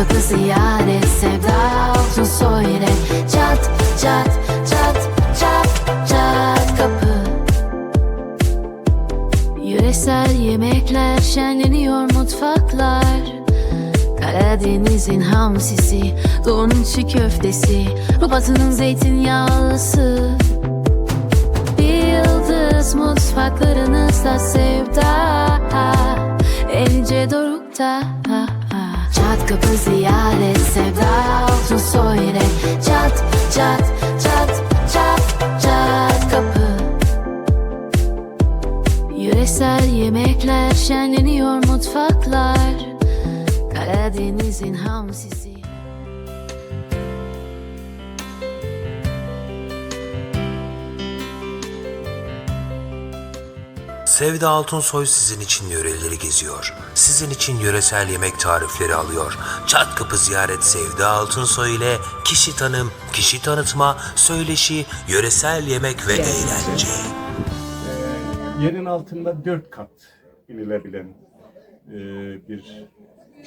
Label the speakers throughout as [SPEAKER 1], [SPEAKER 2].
[SPEAKER 1] kapı ziyaret Sevda altın söyle. Çat çat çat çat çat kapı. Yöresel yemekler şenleniyor mutfaklar. Karadeniz'in hamsisi, doğunun çiğ köftesi Babatının zeytinyağlısı. Yıldız mutfaklarınızda sevda En ince dorukta Çat kapı ziyaret sevda olsun söyle Çat çat çat çat çat kapı. Yöresel yemekler şenleniyor mutfaklar. Karadeniz'in hamsisi
[SPEAKER 2] Sevda Altunsoy sizin için yöreleri geziyor. Sizin için yöresel yemek tarifleri alıyor. Çat kapı ziyaret Sevda Altunsoy ile kişi tanım, kişi tanıtma, söyleşi, yöresel yemek ve eğlence.
[SPEAKER 3] yerin altında dört kat inilebilen e, bir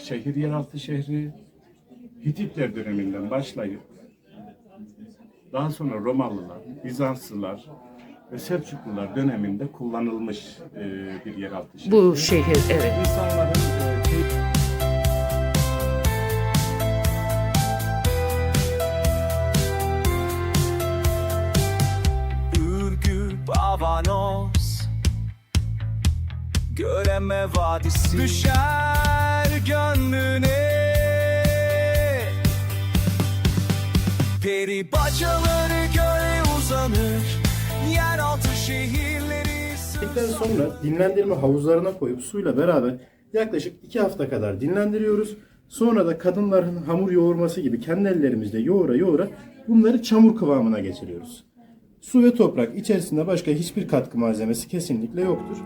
[SPEAKER 3] şehir, yeraltı şehri. Hititler döneminden başlayıp daha sonra Romalılar, Bizanslılar ve Selçuklular döneminde kullanılmış e, bir yeraltı şehri.
[SPEAKER 4] Bu şehir evet.
[SPEAKER 3] İnsanların e,
[SPEAKER 5] Avanos Göreme Vadisi Düşer gönlüne Peri bacaları göğe uzanır Yeraltı
[SPEAKER 6] sonra dinlendirme havuzlarına koyup suyla beraber yaklaşık 2 hafta kadar dinlendiriyoruz. Sonra da kadınların hamur yoğurması gibi kendi ellerimizle yoğura yoğura bunları çamur kıvamına getiriyoruz. Su ve toprak içerisinde başka hiçbir katkı malzemesi kesinlikle yoktur.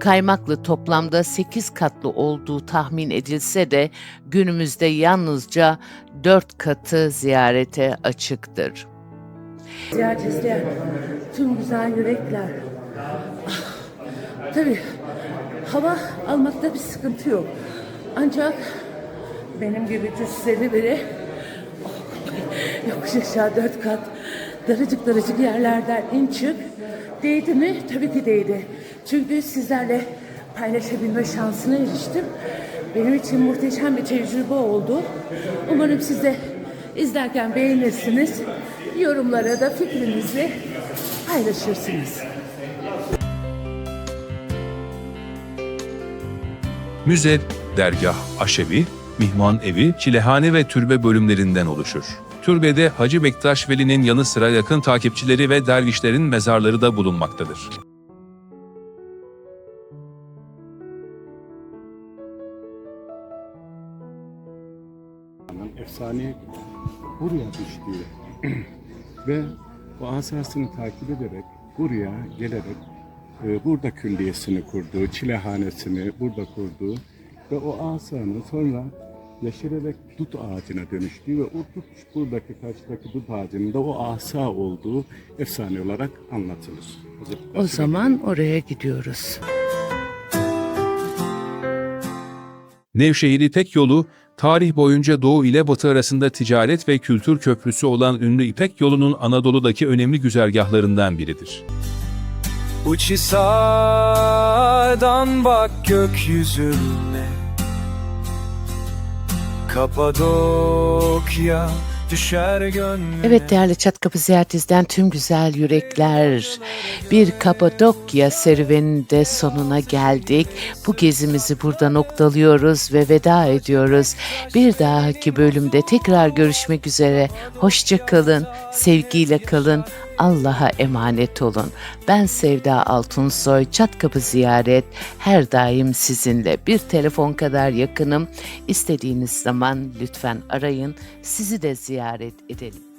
[SPEAKER 4] Kaymaklı toplamda 8 katlı olduğu tahmin edilse de günümüzde yalnızca 4 katı ziyarete açıktır.
[SPEAKER 7] Ziyaret isteyen tüm güzel yürekler. Tabii hava almakta bir sıkıntı yok. Ancak benim gibi cüsseli biri yokuş aşağı dört kat daracık daracık yerlerden in çık. Değdi mi? Tabii ki değdi. Çünkü sizlerle paylaşabilme şansına eriştim. Benim için muhteşem bir tecrübe oldu. Umarım siz de izlerken beğenirsiniz. Yorumlara da fikrinizi paylaşırsınız.
[SPEAKER 8] Müze, dergah, aşevi, mihman evi, çilehane ve türbe bölümlerinden oluşur. Türbede Hacı Bektaş Veli'nin yanı sıra yakın takipçileri ve dervişlerin mezarları da bulunmaktadır.
[SPEAKER 3] Efsane buraya düştüğü ve bu asasını takip ederek buraya gelerek e, burada külliyesini kurduğu, çilehanesini burada kurduğu ve o asanın sonra yeşererek dut ağacına dönüştüğü ve o dut buradaki karşıdaki dut ağacının da o asa olduğu efsane olarak anlatılır.
[SPEAKER 7] O zaman oraya gidiyoruz.
[SPEAKER 8] Nevşehir İpek Yolu, tarih boyunca Doğu ile Batı arasında ticaret ve kültür köprüsü olan ünlü İpek Yolu'nun Anadolu'daki önemli güzergahlarından biridir.
[SPEAKER 5] Uçhisar'dan bak gökyüzüne Kapadokya düşer gönlüne
[SPEAKER 4] Evet değerli Çat Kapı Ziyaret izleyen tüm güzel yürekler. Bir Kapadokya serüveninde sonuna geldik. Bu gezimizi burada noktalıyoruz ve veda ediyoruz. Bir dahaki bölümde tekrar görüşmek üzere. Hoşça kalın, sevgiyle kalın. Allah'a emanet olun. Ben Sevda Altunsoy, Çat Kapı Ziyaret. Her daim sizinle bir telefon kadar yakınım. İstediğiniz zaman lütfen arayın. Sizi de ziyaret edelim.